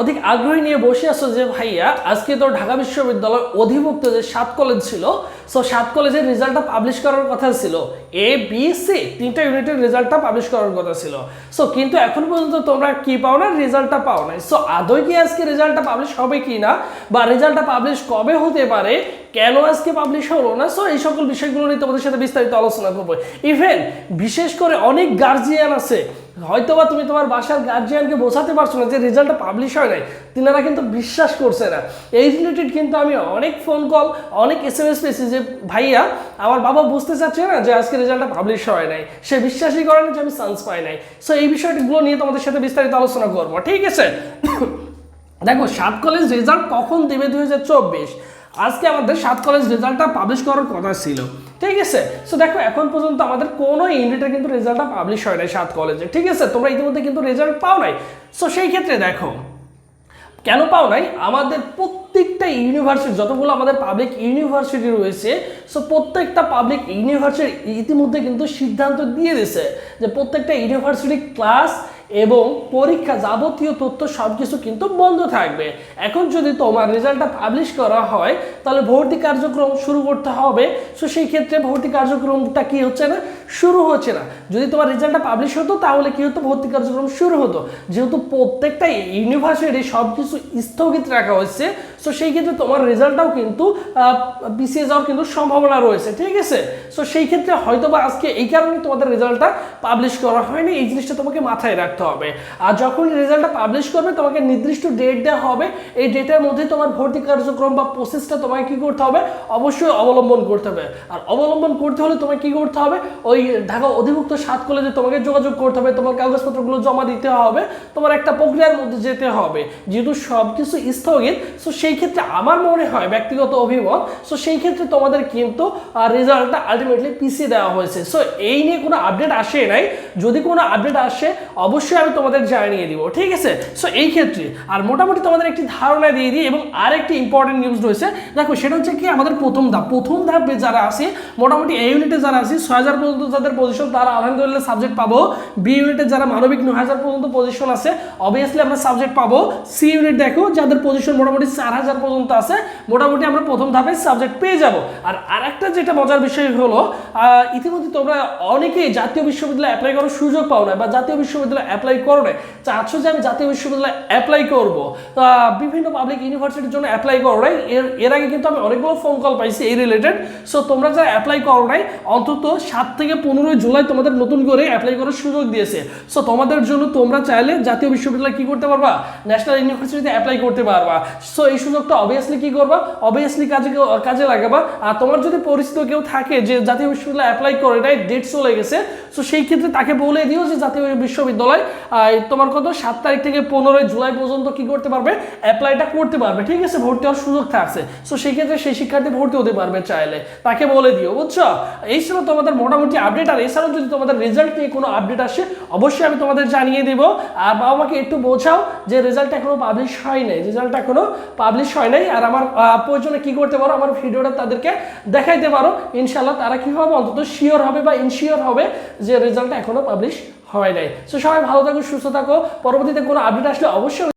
অধিক আগ্রহী নিয়ে বসে আছো যে ভাইয়া, আজকে তো ঢাকা বিশ্ববিদ্যালয় অধিভুক্ত যে সাত কলেজ ছিল সো সাত কলেজের রেজাল্টটা পাবলিশ করার কথা ছিল। এ বি সি তিনটা ইউনিটের রেজাল্টটা পাবলিশ করার কথা ছিল। সো কিন্তু এখন পর্যন্ত তোমরা কি পাও না রেজাল্টটা পাও নাই। সো আদৌ কি আজকে রেজাল্টটা পাবলিশ হবে কি না বা রেজাল্টটা পাবলিশ কবে হতে পারে কেন আজকে পাবলিশ হলো না? সো এই সকল বিষয়গুলো নিয়ে তোমাদের সাথে বিস্তারিত আলোচনা করব। ইভেন বিশেষ করে অনেক গার্জিয়ান আছে। হয়তোবা তুমি তোমার বাসার গার্জিয়ানকে বোঝাতে পারছ না যে রেজাল্টটা পাবলিশ হয় নাই। তিনারা কিন্তু বিশ্বাস করছে না। এই রিলেটেড কিন্তু আমি অনেক ফোন কল অনেক এস এম এস পেয়েছি যে, ভাইয়া, আমার বাবা বুঝতে চাচ্ছে না যে আজকে রেজাল্টটা পাবলিশ হয় নাই। সে বিশ্বাসই করে না যে আমি চান্স পাই নাই। সো এই বিষয়গুলো নিয়ে তোমাদের সাথে বিস্তারিত আলোচনা করব। ঠিক আছে? দেখো, সাত কলেজ রেজাল্ট কখন দেবে? দুই হাজার চব্বিশ। আজকে আমাদের সাত কলেজ রেজাল্টটা পাবলিশ করার কথা ছিল। ঠিক আছে? সো দেখো, এখন পর্যন্ত আমাদের কোনো ইউনিটের কিন্তু রেজাল্টটা পাবলিশ হয় নাই সাত কলেজে ঠিক আছে? তোমরা ইতিমধ্যে কিন্তু রেজাল্ট পাও নাই। সো সেই ক্ষেত্রে দেখো, কেন পাও নাই? আমাদের প্রত্যেকটা ইউনিভার্সিটি যতগুলো আমাদের পাবলিক ইউনিভার্সিটি রয়েছে সো প্রত্যেকটা পাবলিক ইউনিভার্সিটি ইতিমধ্যে কিন্তু সিদ্ধান্ত দিয়ে দিয়েছে যে প্রত্যেকটা ইউনিভার্সিটি ক্লাস এবং পরীক্ষা যাবতীয় তথ্য সব কিছু কিন্তু বন্ধ থাকবে। এখন যদি তোমার রেজাল্টটা পাবলিশ করা হয়, তাহলে ভর্তি কার্যক্রম শুরু করতে হবে। সো সেই ক্ষেত্রে ভর্তি কার্যক্রমটা কি হচ্ছে না? শুরু হচ্ছে না। যদি তোমার রেজাল্টটা পাবলিশ হতো, তাহলে কি হতো? ভর্তি কার্যক্রম শুরু হতো। যেহেতু প্রত্যেকটা ইউনিভার্সিটি সব কিছু স্থগিত রাখা হয়েছে সো সেই ক্ষেত্রে তোমার রেজাল্টটাও কিন্তু পিছিয়ে যাওয়ার কিন্তু সম্ভাবনা রয়েছে, ঠিক আছে? সো সেই ক্ষেত্রে হয়তো বা আজকে এই কারণে তোমাদের রেজাল্টটা পাবলিশ করা হয়নি, এই জিনিসটা তোমাকে মাথায় রাখতে হবে। আর যখন রেজাল্টটা পাবলিশ করবে, তোমাকে নির্দিষ্ট ডেট দেওয়া হবে, এই ডেটের মধ্যে তোমার ভর্তি কার্যক্রম বা প্রসেসটা তোমাকে কি করতে হবে? অবশ্যই অবলম্বন করতে হবে। আর অবলম্বন করতে হলে তোমাকে কি করতে হবে? ওই ঢাকা অধিভুক্ত সাত কলেজে তোমাকে যোগাযোগ করতে হবে, তোমার কাগজপত্রগুলো জমা দিতে হবে, তোমার একটা প্রক্রিয়ার মধ্যে যেতে হবে। যেহেতু সব কিছু স্থগিত সো সেই ক্ষেত্রে আমার মনে হয় ব্যক্তিগত অভিমত সো সেই ক্ষেত্রে তোমাদের কিন্তু রেজাল্টটা আলটিমেটলি পিছিয়ে দেওয়া হয়েছে। সো এই নিয়ে কোনো আপডেট আসে নাই। যদি কোনো আপডেট আসে, অবশ্যই আমি তোমাদের জানিয়ে দিব, ঠিক আছে? সো এই ক্ষেত্রে, আর মোটামুটি তোমাদের একটি ধারণা দিয়ে দিই, এবং আরেকটি ইম্পর্টেন্ট নিউজ রয়েছে। দেখো, সেটা হচ্ছে কি, আমাদের প্রথম ধাপ। প্রথম ধাপে যারা আছে, মোটামুটি এই ইউনিটে যারা আছে, ছয় হাজার পর্যন্ত যাদের পজিশন তারা আলহামদুলিল্লাহ সাবজেক্ট পাবো। বি ইউনিটে যারা মানবিক নয় হাজার পর্যন্ত পজিশন আছে অবভিয়াসলি আমরা সাবজেক্ট পাবো। সি ইউনিট দেখো, যাদের পজিশন মোটামুটি চার হাজার হাজার পর্যন্ত আছে, মোটামুটি আমরা প্রথম ধাপে সাবজেক্ট পেয়ে যাব। আর আরেকটা যেটা মজার বিষয় হলো ইতিমধ্যে তোমরা অনেকেই জাতীয় বিশ্ববিদ্যালয়ে অ্যাপ্লাই করার সুযোগ পাও না বা জাতীয় বিশ্ববিদ্যালয়ে অ্যাপ্লাই করো না চাচ্ছ যে আমি জাতীয় বিশ্ববিদ্যালয়ে অ্যাপ্লাই করব। বিভিন্ন পাবলিক ইউনিভার্সিটির জন্য অ্যাপ্লাই করো নাই। এর এর আগে কিন্তু আমি অনেকগুলো ফোন কল পাইছি এই রিলেটেড সো তোমরা যারা অ্যাপ্লাই করো নাই, অন্তত সাত থেকে পনেরোই জুলাই তোমাদের নতুন করে অ্যাপ্লাই করার সুযোগ দিয়েছে। সো তোমাদের জন্য তোমরা চাইলে জাতীয় বিশ্ববিদ্যালয়ে কি করতে পারবা? ন্যাশনাল ইউনিভার্সিটিতে অ্যাপ্লাই করতে পারবা। সো এই সুযোগটা অবভিয়াসলি কি করবা? অবভিয়াসলি কাজে কাজে লাগাবা। আর তোমার যদি পরিচিত কেউ থাকে যে জাতীয় বিশ্ববিদ্যালয়ে অ্যাপ্লাই করে নাই ডেট চলে গেছে সো সেই ক্ষেত্রে তাকে বলে দিও যে জাতীয় বিশ্ববিদ্যালয় তোমার কত? সাত তারিখ থেকে পনেরোই জুলাই পর্যন্ত কি করতে পারবে? অ্যাপ্লাইটা করতে পারবে, ঠিক আছে? ভর্তি হওয়ার সুযোগ থাকছে। সো সেই ক্ষেত্রে সেই শিক্ষার্থী ভর্তি হতে পারবে চাইলে। তাকে বলে দিও, বুঝছ? এই ছিল তোমাদের মোটামুটি আপডেট আর এছাড়াও যদি তোমাদের রেজাল্ট নিয়ে কোনো আপডেট আসে, অবশ্যই আমি তোমাদের জানিয়ে দিব। আর বাবা মাকে একটু বোঝাও যে রেজাল্ট এখনও পাবলিশ হয় নাই রেজাল্ট এখনও পাবলিশ হয় নাই, আর আমার প্রয়োজনে কি করতে পারো, আমার ভিডিওটা তাদেরকে দেখাইতে পারো। ইনশাল্লাহ তারা কি হবে? অন্তত শিওর হবে বা ইনশিওর হবে যে রেজাল্টটা এখনও পাবলিশ হয় নাই। সো সবাই ভালো থাকো, সুস্থ থাকো। পরবর্তীতে কোনো আপডেট আসলে অবশ্যই